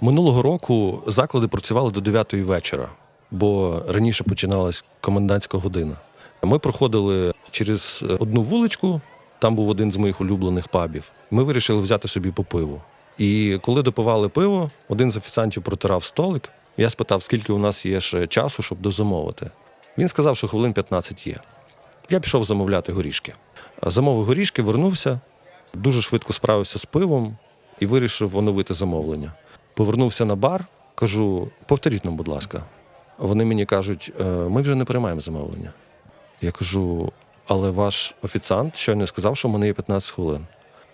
Минулого року заклади працювали до 9 вечора, бо раніше починалась комендантська година. Ми проходили через одну вуличку, там був один з моїх улюблених пабів. Ми вирішили взяти собі по пиву. І коли допивали пиво, один з офіціантів протирав столик. Я спитав, скільки у нас є ще часу, щоб дозамовити. Він сказав, що хвилин 15 є. Я пішов замовляти горішки. Замовив горішки, вернувся, дуже швидко справився з пивом і вирішив оновити замовлення. Повернувся на бар, кажу: повторіть нам, будь ласка. Вони мені кажуть, «Е, ми вже не приймаємо замовлення. Я кажу, але ваш офіціант щойно сказав, що в мене є 15 хвилин.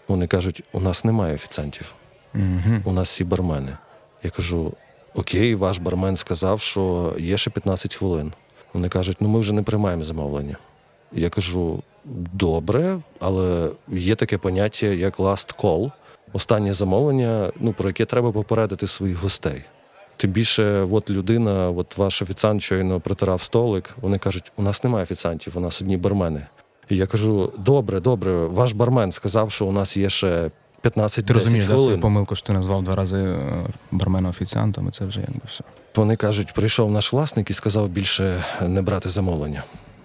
Вони кажуть, у нас немає офіціантів, Угу. у нас всі бармени. Я кажу: Окей, ваш бармен сказав, що є ще 15 хвилин. Вони кажуть, ну ми вже не приймаємо замовлення. Я кажу: добре, але є таке поняття, як last call, останнє замовлення, ну, про яке треба попередити своїх гостей. Тим більше, от людина, от ваш офіціант щойно протирав столик. Вони кажуть, у нас немає офіціантів, у нас одні бармени. І я кажу: добре, добре, ваш бармен сказав, що у нас є ще 15-10 Ти розумієш, свою хвилин. помилку, що ти назвав два рази е, бармена офіціантом, і це вже якби все. Вони кажуть, прийшов наш власник і сказав більше не брати замовлення.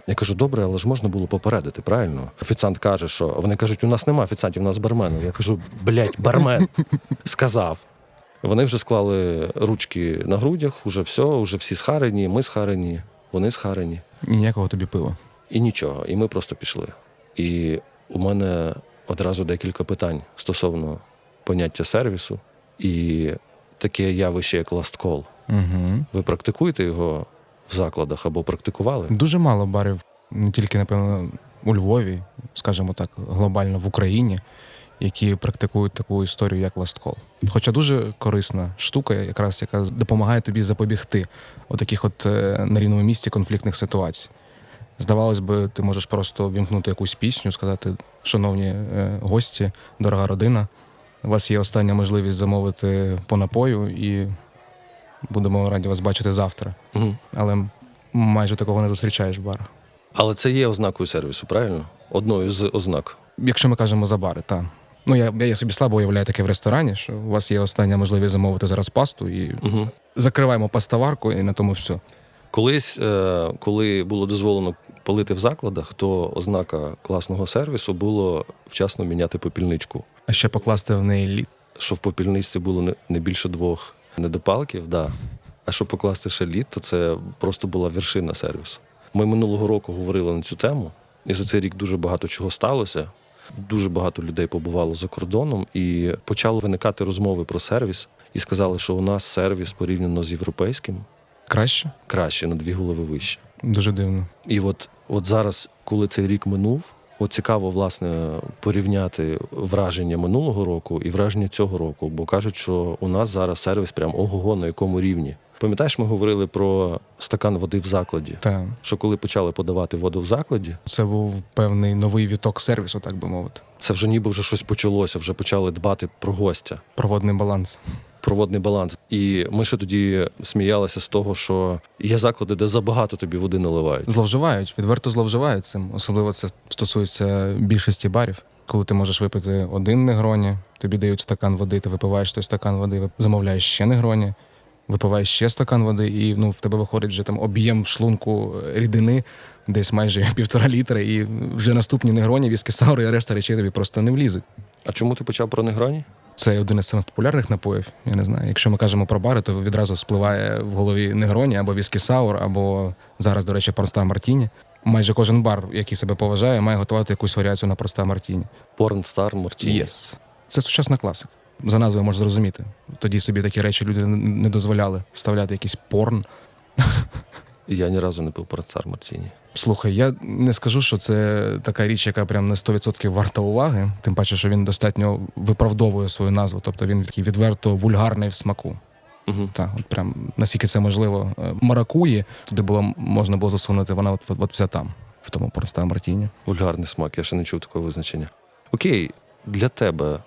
Я кажу, добре, але ж можна було попередити, правильно? Офіціант каже, що вони кажуть, у нас нема офіціантів, у нас бармен. Я кажу, блядь, бармен сказав. Вони вже склали ручки на грудях, уже все, вже всі схарені, ми схарені, вони схарені. І ніякого тобі пива. І нічого. І ми просто пішли. І у мене одразу декілька питань стосовно поняття сервісу і таке явище, як last call. Угу. Ви практикуєте його в закладах або практикували? Дуже мало барів, не тільки, напевно, у Львові, скажімо так, глобально в Україні, які практикують таку історію, як Call. Хоча дуже корисна штука, якраз яка допомагає тобі запобігти от е, на рівному місці конфліктних ситуацій. Здавалось би, ти можеш просто вімкнути якусь пісню, сказати, шановні е, гості, дорога родина, у вас є остання можливість замовити по напою, і будемо раді вас бачити завтра. Угу. Але майже такого не зустрічаєш в барах. Але це є ознакою сервісу, правильно? Одною з ознак. Якщо ми кажемо за бари, так. Ну, я, я собі слабо уявляю таке в ресторані, що у вас є остання можливість замовити зараз пасту і Угу. закриваємо пастоварку, і на тому все. Колись, е, коли було дозволено палити в закладах, то ознака класного сервісу було вчасно міняти попільничку. А ще покласти в неї лід. Що в попільничці було не більше двох недопалків, да. а щоб покласти ще лід, то це просто була вершина сервісу. Ми минулого року говорили на цю тему, і за цей рік дуже багато чого сталося. Дуже багато людей побувало за кордоном, і почали виникати розмови про сервіс. І сказали, що у нас сервіс порівняно з європейським Краще? краще на дві голови вище. Дуже дивно. І от, от зараз, коли цей рік минув, от цікаво власне порівняти враження минулого року і враження цього року, бо кажуть, що у нас зараз сервіс прям ого-го на якому рівні. Пам'ятаєш, ми говорили про стакан води в закладі. Та Що коли почали подавати воду в закладі, це був певний новий віток сервісу, так би мовити. це вже ніби вже щось почалося, вже почали дбати про гостя, Проводний баланс. Проводний баланс. І ми ще тоді сміялися з того, що є заклади, де забагато тобі води наливають. Зловживають, відверто зловживають цим. Особливо це стосується більшості барів. Коли ти можеш випити один негроні, тобі дають стакан води, ти випиваєш той стакан води, замовляєш ще негроні, випиваєш ще стакан води, і ну, в тебе виходить вже там об'єм в шлунку рідини, десь майже півтора літра, і вже наступні негроні, віскі саури і решта речей тобі просто не влізуть. А чому ти почав про негроні? Це один із самих популярних напоїв. Я не знаю. Якщо ми кажемо про бари, то відразу спливає в голові негроні або віскі саур, або зараз, до речі, проста мартіні. Майже кожен бар, який себе поважає, має готувати якусь варіацію на проста мартіні. Порнстар Мартіні. Yes. Це сучасна класика. За назвою можна зрозуміти. Тоді собі такі речі люди не- не дозволяли вставляти якийсь порн. Я ні разу не пив Порнстар Мартіні. Слухай, я не скажу, що це така річ, яка прям на 100% варта уваги. Тим паче, що він достатньо виправдовує свою назву, тобто він такий відверто вульгарний в смаку. Угу. Так, от прям наскільки це можливо. Е, Маракуї туди було можна було засунути, вона от, от, от вся там, в тому проста Мартіні. Вульгарний смак, я ще не чув такого визначення. Окей, для тебе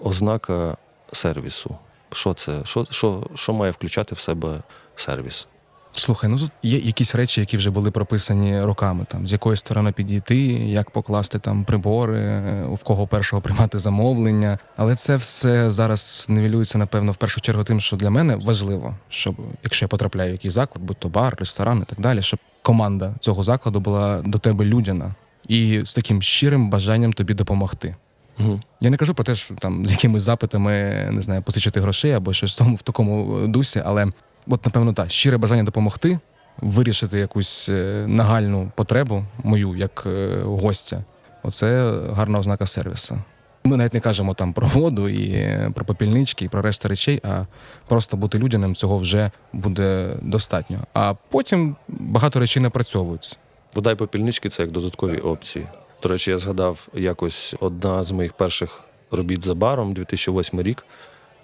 ознака сервісу. Що це? Що, що, що має включати в себе сервіс? Слухай, ну тут є якісь речі, які вже були прописані роками, там з якої сторони підійти, як покласти там прибори, е, в кого першого приймати замовлення. Але це все зараз нивелюється, напевно, в першу чергу тим, що для мене важливо, щоб якщо я потрапляю в якийсь заклад, будь то бар, ресторан і так далі, щоб команда цього закладу була до тебе людяна і з таким щирим бажанням тобі допомогти. Угу. Я не кажу про те, що там з якимись запитами не знаю, посичити грошей або щось в тому в такому е, дусі, але от напевно так, щире бажання допомогти, вирішити якусь е, нагальну потребу мою як е, гостя. Оце гарна ознака сервісу. Ми навіть не кажемо там про воду і е, про попільнички, і про решту речей, а просто бути людяним цього вже буде достатньо. А потім багато речей напрацьовуються. Вода і попільнички це як додаткові опції. До речі, я згадав якось одна з моїх перших робіт за баром, 2008 рік.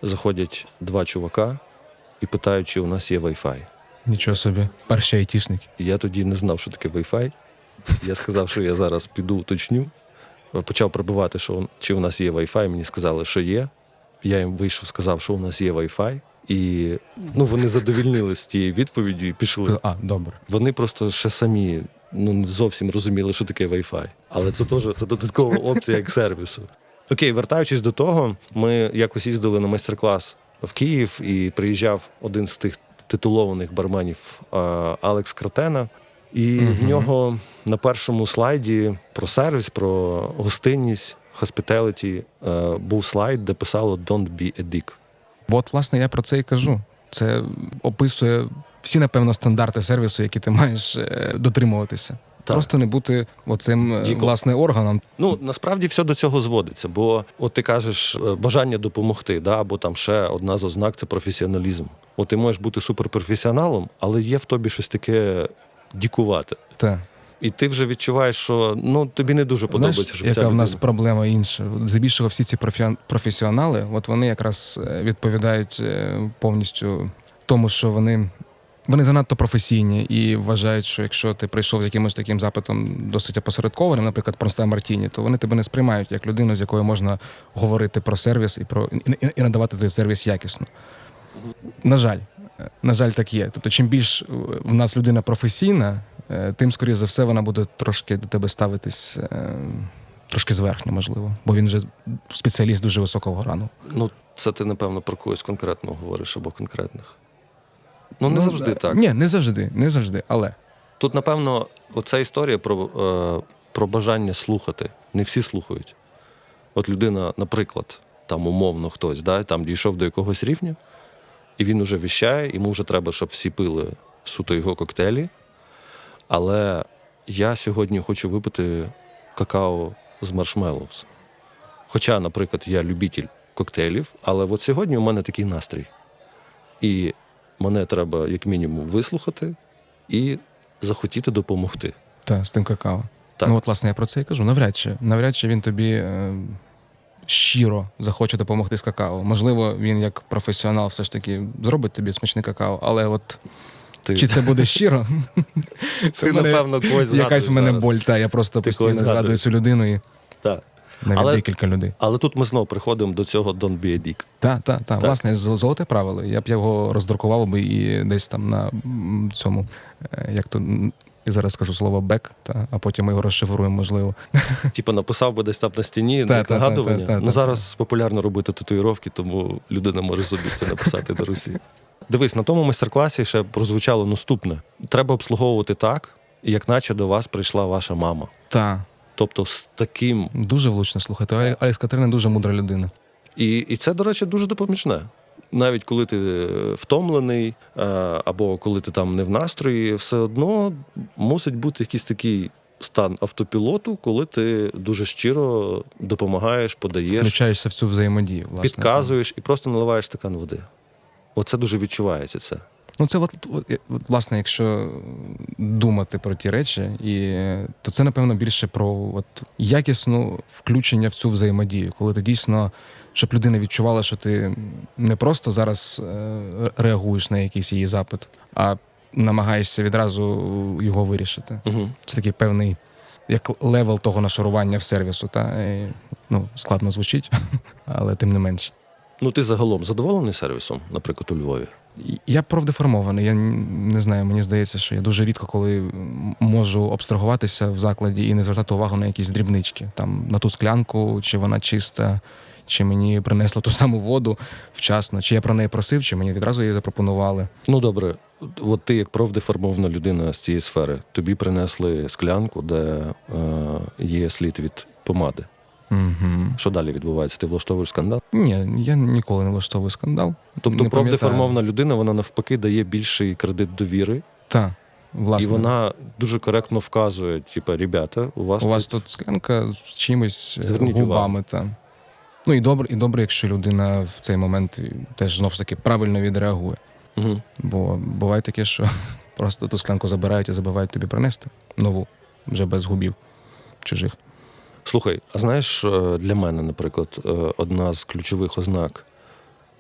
Заходять два чувака і питають, чи у нас є Wi-Fi. Нічого собі, перші айтішники. Я тоді не знав, що таке Wi-Fi. Я сказав, що я зараз піду уточню. Почав пробивати, що чи у нас є Wi-Fi. Мені сказали, що є. Я їм вийшов, сказав, що у нас є Wi-Fi. І ну, вони задовільнились тією відповіддю і пішли. А, добре. Вони просто ще самі ну, не зовсім розуміли, що таке Wi-Fi. Але це теж це додаткова опція як сервісу. Окей, вертаючись до того, ми якось їздили на майстер-клас в Київ і приїжджав один з тих титулованих барменів Алекс Кратена. І в нього на першому слайді про сервіс, про гостинність, hospitality е, був слайд, де писало Don't be a dick. От, власне, я про це і кажу. Це описує всі, напевно, стандарти сервісу, які ти маєш е, дотримуватися. Так. Просто не бути оцим е, Діком. власне органом. Ну насправді все до цього зводиться, бо от ти кажеш е, бажання допомогти, да, або там ще одна з ознак це професіоналізм. От ти можеш бути суперпрофесіоналом, але є в тобі щось таке дікувате. Та І ти вже відчуваєш, що ну тобі не дуже подобається, Знаєш, щоб яка ця в нас людина- проблема інша. Здебільшого всі ці профі- професіонали, от вони якраз е, відповідають повністю тому, що вони. Вони занадто професійні і вважають, що якщо ти прийшов з якимось таким запитом досить опосередкованим, наприклад, про Мартіні, то вони тебе не сприймають як людину, з якою можна говорити про сервіс і про і, і- надавати той сервіс якісно. На жаль, на жаль, так є. Тобто, чим більш е, в нас людина професійна, е, тим скоріше за все вона буде трошки до тебе ставитись е, трошки зверхньо, можливо, бо він вже спеціаліст дуже високого рану. Ну, це ти, напевно, про когось конкретного говориш або конкретних. Ну, не завжди е, так. Ні, не завжди, не завжди. Але Тут, напевно, оця історія про, е, про бажання слухати. Не всі слухають. От людина, наприклад, там умовно хтось, да, там дійшов до якогось рівня, і він уже віщає, йому вже треба, щоб всі пили суто його коктейлі. Але я сьогодні хочу випити какао з маршмеллоус. Хоча, наприклад, я любитель коктейлів, але от сьогодні у мене такий настрій. І мене треба, як мінімум, вислухати і захотіти допомогти. та, з тим какао. Так. Ну, от, власне, я про це і кажу. Навряд чи, навряд чи він тобі е, щиро захоче допомогти з какао. Можливо, він як професіонал все ж таки зробить тобі смачне какао, але от Ти, чи це буде щиро? Це ти мене напевно, когось якась в мене зараз. боль, та я просто Ти постійно згадую цю людину і Так. Навіть Але- декілька людей. Але тут ми знову приходимо до цього Don't be a dick. Так, так, так. Власне, золоте правило. Я б його роздрукував би і десь там на цьому, е, як то. Я зараз скажу слово бек, та, а потім ми його розшифруємо, можливо. Типу написав би десь там на стіні Та, як та, нагадування. та, та, ну та. зараз популярно робити татуїровки, тому людина може собі це написати на Русі. Дивись, на тому майстер-класі ще прозвучало наступне: треба обслуговувати так, як наче до вас прийшла ваша мама. Так, Тобто з таким. дуже влучно слухати. Алекс Катерина дуже мудра людина. І, і це, до речі, дуже допоміжне. Навіть коли ти е, втомлений, е, або коли ти там не в настрої, все одно мусить бути якийсь такий стан автопілоту, коли ти дуже щиро допомагаєш, подаєш, Включаєшся в цю взаємодію. Власне. підказуєш і просто наливаєш стакан води. Оце дуже відчувається це. Ну, це от, от, власне, якщо думати про ті речі, і, то це, напевно, більше про от, якісну включення в цю взаємодію, коли ти дійсно, щоб людина відчувала, що ти не просто зараз е, реагуєш на якийсь її запит, а намагаєшся відразу його вирішити. Угу. Це такий певний як левел того нашарування в сервісу. Та? І, ну, складно звучить, але тим не менше. Ну, ти загалом задоволений сервісом, наприклад, у Львові? Я профдеформований. Я не знаю, мені здається, що я дуже рідко коли можу абстрагуватися в закладі і не звертати увагу на якісь дрібнички, там на ту склянку, чи вона чиста, чи мені принесли ту саму воду вчасно, чи я про неї просив, чи мені відразу її запропонували. Ну добре, от ти як профдеформована людина з цієї сфери, тобі принесли склянку, де е, є слід від помади. Угу. Що далі відбувається? Ти влаштовуєш скандал? Ні, я ніколи не влаштовую скандал. Тобто Не людина, вона навпаки дає більший кредит довіри, Так, власне. і вона дуже коректно вказує: типу, ребята, у вас У вас тут... тут склянка з чимось е, Зверніть губами. Та. Ну і добре, і добре, якщо людина в цей момент теж знову ж таки правильно відреагує. Угу. Бо буває таке, що просто ту склянку забирають і забувають тобі принести нову, вже без губів чужих. Слухай, а знаєш, е, для мене, наприклад, е, одна з ключових ознак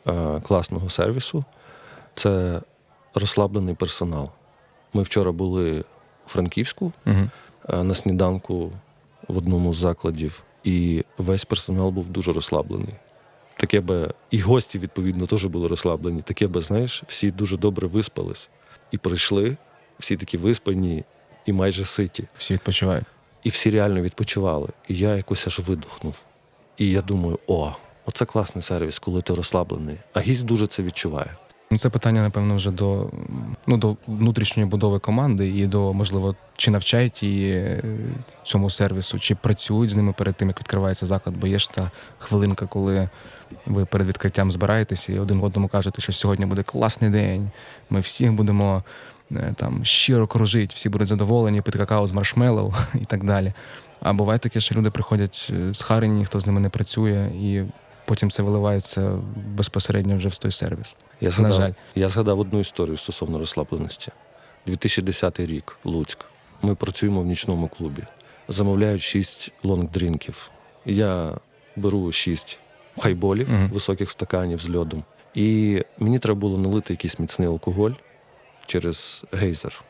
е, класного сервісу це розслаблений персонал. Ми вчора були у Франківську Угу. на сніданку в одному з закладів, і весь персонал був дуже розслаблений. Таке би, і гості, відповідно, теж були розслаблені. Таке би, знаєш, всі дуже добре виспались і прийшли, всі такі виспані і майже ситі. Всі відпочивають. І всі реально відпочивали. І я якось аж видохнув. І я думаю: о, оце класний сервіс, коли ти розслаблений. А гість дуже це відчуває. Ну, це питання, напевно, вже до, ну, до внутрішньої будови команди і до, можливо, чи навчають її е, цьому сервісу, чи працюють з ними перед тим, як відкривається заклад. Бо є ж та хвилинка, коли ви перед відкриттям збираєтеся і один одному кажете, що сьогодні буде класний день. Ми всіх будемо там щиро кружити, всі будуть задоволені, пити какао з маршмеллоу і так далі. А буває таке, що люди приходять е, схарені, ніхто з ними не працює, і потім це виливається безпосередньо вже в той сервіс. Я На згадав, жаль. я згадав одну історію стосовно розслабленості. 2010 рік, Луцьк. Ми працюємо в нічному клубі. Замовляють шість лонгдрінків. Я беру шість хайболів, Мгм. високих стаканів з льодом. І мені треба було налити якийсь міцний алкоголь через гейзер.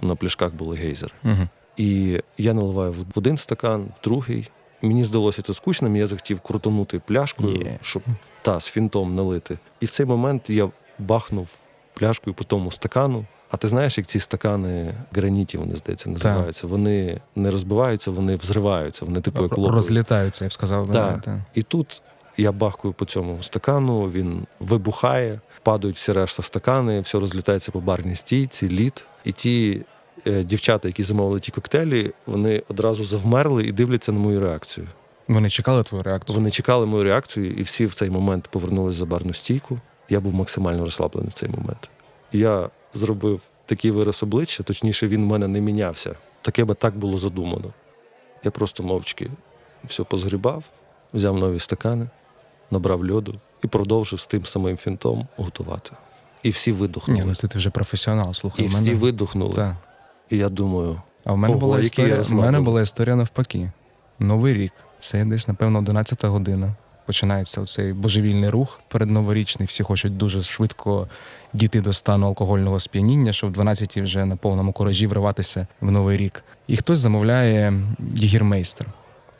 На пляшках були гейзери. Угу. І я наливаю в один стакан, в другий. Мені здалося це скучним, я захотів крутонути пляшкою, Є. щоб та з фінтом налити. І в цей момент я бахнув пляшкою по тому стакану. А ти знаєш, як ці стакани граніті, вони здається, називаються. Вони не розбиваються, вони взриваються, вони типу як лопають. Розлітаються, я б сказав. Так. Да, та. І тут я бахкаю по цьому стакану, він вибухає, падають всі решта стакани, все розлітається по барній стійці, лід. І ті е, дівчата, які замовили ті коктейлі, вони одразу завмерли і дивляться на мою реакцію. Вони чекали твою реакцію. Вони чекали мою реакцію, і всі в цей момент повернулися за барну стійку. Я був максимально розслаблений в цей момент. Я зробив такий вираз обличчя, точніше, він в мене не мінявся. Таке би так було задумано. Я просто мовчки все позгрібав, взяв нові стакани, набрав льоду і продовжив з тим самим фінтом готувати. І всі видохнули. Ні, ну це ти вже професіонал, слухай. і мене... всі видохнули. Та. І я думаю, А в мене Ого, була історія. В мене була історія навпаки. Новий рік. Це десь, напевно, 11 година. Починається цей божевільний рух передноворічний. Всі хочуть дуже швидко дійти до стану алкогольного сп'яніння, щоб в 12-ті вже на повному коражі вриватися в новий рік. І хтось замовляє єгірмейстер.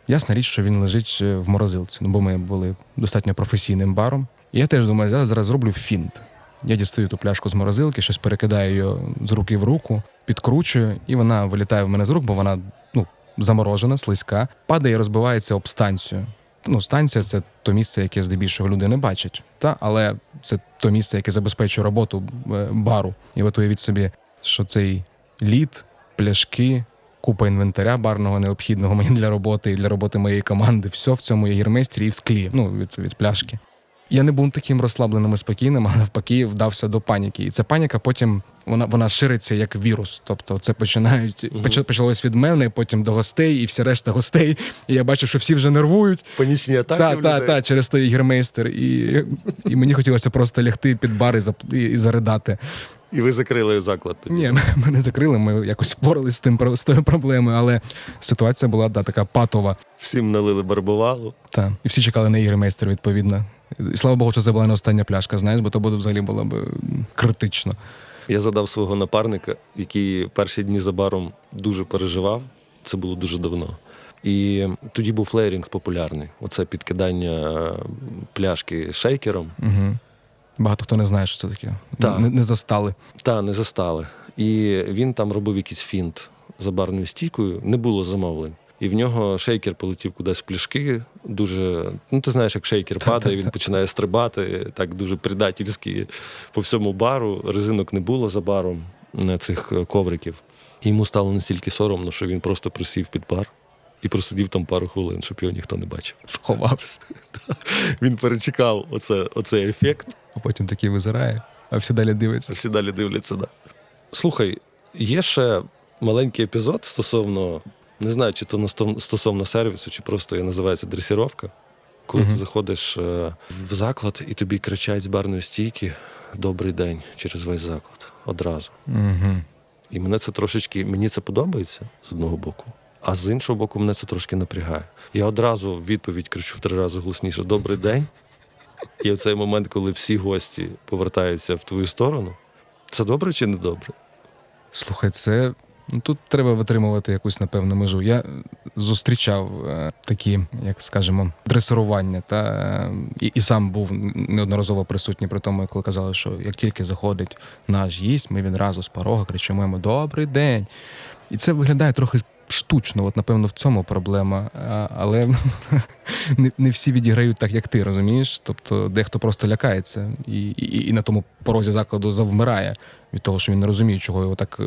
Ясна річ, що він лежить е, в морозилці. Ну, бо ми були достатньо професійним баром. І я теж думаю, я зараз зроблю фінт. Я дістаю ту пляшку з морозилки, щось перекидаю її з руки в руку, підкручую, і вона вилітає в мене з рук, бо вона ну, заморожена, слизька, падає і розбивається об станцію. Ну, станція це то місце, яке здебільшого люди не бачать. Та? Але це то місце, яке забезпечує роботу е, бару. І от уявіть собі, що цей лід, пляшки, купа інвентаря барного необхідного мені для роботи і для роботи моєї команди. Все в цьому єгермейстрі і в склі, ну, від, від пляшки. Я не був таким розслабленим і спокійним, а навпаки, вдався до паніки. І ця паніка потім вона, вона шириться як вірус. Тобто це починають поч- почалось від мене, потім до гостей, і всі решта гостей. І я бачу, що всі вже нервують. панічні атаки. Так, так, так, через той ігермейстер. І, і мені хотілося просто лягти під бар і, і, і заридати. І ви закрили заклад. тоді. Ні, ми не закрили, ми якось впоралися з тим з тою проблемою, але ситуація була да, така патова. Всім налили барбувалу. Та. І всі чекали на ігермейстер, відповідно. І слава Богу, що це була не остання пляшка, знаєш, бо то буде взагалі було б критично. Я задав свого напарника, який перші дні за баром дуже переживав. Це було дуже давно. І тоді був флеєрінг популярний. Оце підкидання е, пляшки шейкером. Угу. Багато хто не знає, що це таке. Так. Не, не застали. Та не застали. І він там робив якийсь фінт за барною стійкою, не було замовлень. І в нього шейкер полетів кудись в пляшки. Дуже, ну ти знаєш, як шейкер падає, він починає стрибати, так дуже предательськи по всьому бару. Резинок не було за баром е, цих е, ковриків. І йому стало настільки соромно, що він просто присів під бар і просидів там пару хвилин, щоб його ніхто не бачив. Сховався. Він перечекав оце, оцей ефект, А потім такий визирає, а всі далі дивляться. Всі далі дивляться, да. Слухай, є ще маленький епізод стосовно, не знаю, чи то стосовно сервісу, чи просто я називається дресіровка. Коли Мгм. ти заходиш е, в заклад і тобі кричать з барної стійки Добрий день через весь заклад одразу. Угу. І мене це трошечки, мені це подобається з одного боку, а з іншого боку, мене це трошки напрягає. Я одразу в відповідь кричу в три рази голосніше Добрий день. І в цей момент, коли всі гості повертаються в твою сторону, це добре чи не добре? Слухай, це ну, тут треба витримувати якусь напевну межу. Я зустрічав е, такі, як скажемо, дресирування, та е, і, і сам був неодноразово присутній при тому, коли казали, що як тільки заходить наш гість, ми відразу з порога кричимо йому Добрий день. І це виглядає трохи штучно. От, напевно, в цьому проблема. А, але не, не всі відіграють так, як ти, розумієш? Тобто дехто просто лякається і, і, і на тому порозі закладу завмирає від того, що він не розуміє, чого його так е,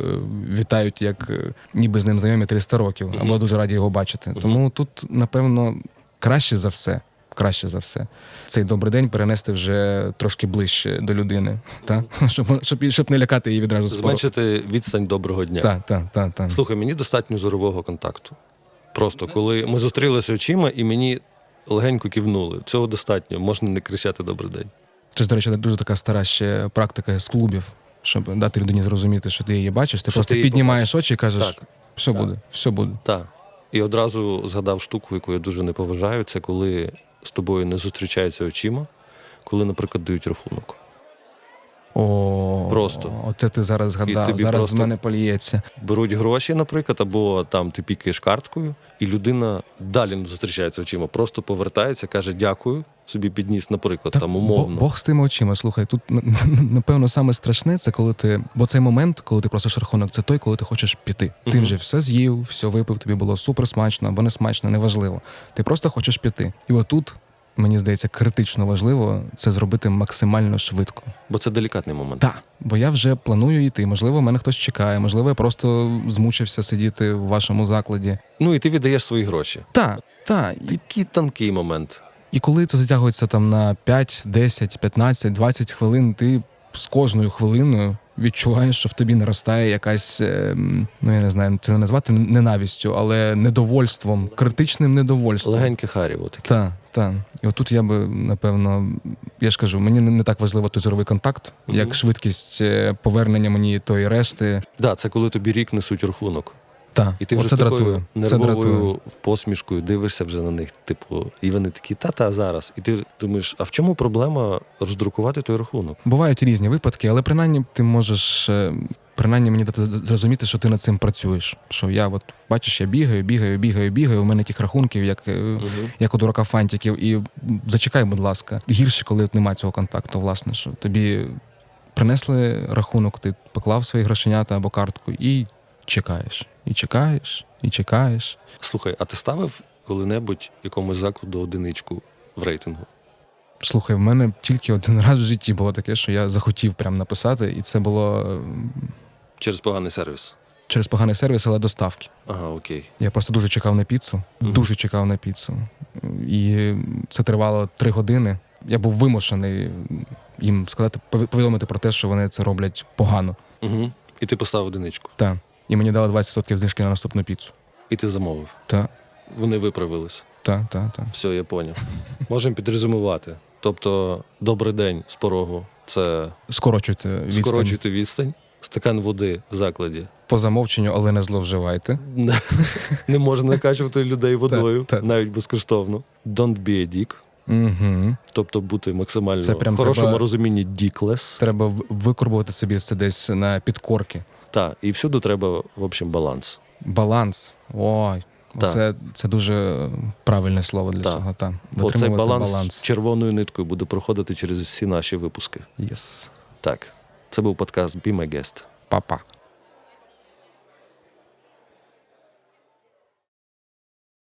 вітають, як е, ніби з ним знайомі 300 років, або дуже раді його бачити. Тому тут, напевно, краще за все. Краще за все, цей добрий день перенести вже трошки ближче до людини, та? щоб, щоб, щоб не лякати її відразу. Зменшити відстань доброго дня. Так, так, так, так. Слухай, мені достатньо зорового контакту. Просто коли ми зустрілися очима і мені легенько кивнули. Цього достатньо, можна не кричати добрий день. Це ж, до речі, дуже така стара ще практика з клубів, щоб дати людині зрозуміти, що ти її бачиш. Ти Що просто ти піднімаєш піднімаєш очі і кажеш, Так. все Так. буде, все буде. Так. І одразу згадав штуку, яку я дуже не поважаю, це коли з тобою не зустрічаються очима, коли, наприклад, дають рахунок. О, Просто. Оце ти зараз згадав. тобі Зараз з мене поліється. Беруть гроші, наприклад, або там ти пікаєш карткою, і людина далі не зустрічається очима, просто повертається, каже дякую, собі підніс, наприклад, Та там умовно. Бог, з тими очима. Слухай, тут напевно саме страшне, це коли ти. Бо цей момент, коли ти просиш рахунок, це той, коли ти хочеш піти. Ти Мгм. вже все з'їв, все випив, тобі було супер смачно або не смачно, неважливо. Ти просто хочеш піти. І отут, мені здається, критично важливо це зробити максимально швидко. Бо це делікатний момент. Так, бо я вже планую йти. Можливо, мене хтось чекає, можливо, я просто змучився сидіти в вашому закладі. Ну і ти віддаєш свої гроші. Так, так. Такий тонкий момент. І коли це затягується там на 5, 10, 15, 20 хвилин, ти з кожною хвилиною відчуваєш, що в тобі наростає якась, ем, ну я не знаю, це не назвати ненавістю, але недовольством, критичним недовольством. Легеньке харіво таке. Так, так. І отут я би, напевно, я ж кажу, мені не, так важливо той зоровий контакт, угу. як швидкість е, повернення мені тої решти. Да, це коли тобі рік несуть рахунок. Так, І ти вже такою дратує. Це дратує. посмішкою дивишся вже на них. Типу, і вони такі, та-та зараз. І ти думаєш, а в чому проблема роздрукувати той рахунок? Бувають різні випадки, але принаймні ти можеш. е, Принаймні мені дати зрозуміти, що ти над цим працюєш. Що я, от бачиш, я бігаю, бігаю, бігаю, бігаю. У мене тих рахунків, як, е, як у дурака фантиків. І зачекай, будь ласка, гірше, коли немає цього контакту, власне, що тобі принесли рахунок, ти поклав свої грошенята або картку і чекаєш. І чекаєш, і чекаєш. Слухай, а ти ставив коли-небудь якомусь закладу одиничку в рейтингу? Слухай, в мене тільки один раз в житті було таке, що я захотів прям написати, і це було Через поганий сервіс. через поганий сервіс, але доставки. Ага, окей. Я просто дуже чекав на піцу, Мгм. дуже чекав на піцу. І це тривало три години. Я був вимушений їм сказати, повідомити про те, що вони це роблять погано. Угу. І ти поставив одиничку. Та. І мені дали 20% знижки на наступну піцу. І ти замовив. Та, Вони виправились. та, та, та. Все, я поняв. Можемо підрезюмувати. Тобто, добрий день з порогу це Скорочуйте відстань скорочуйте відстань, стакан води в закладі. по замовченню, але не зловживайте. Не- можна накачувати людей водою, Так, так. навіть безкоштовно. Don't be a dick. Угу. Тобто бути максимально Це прям в хорошому треба- розумінні dickless. Треба викорбувати собі це десь на підкорки. Так, і всюди треба, в общем, баланс. Баланс. Ой, Це, це дуже правильне слово для цього. Та. Оцей баланс, баланс. червоною ниткою буде проходити через всі наші випуски. Yes. Так, це був подкаст Be My Guest. Па-па.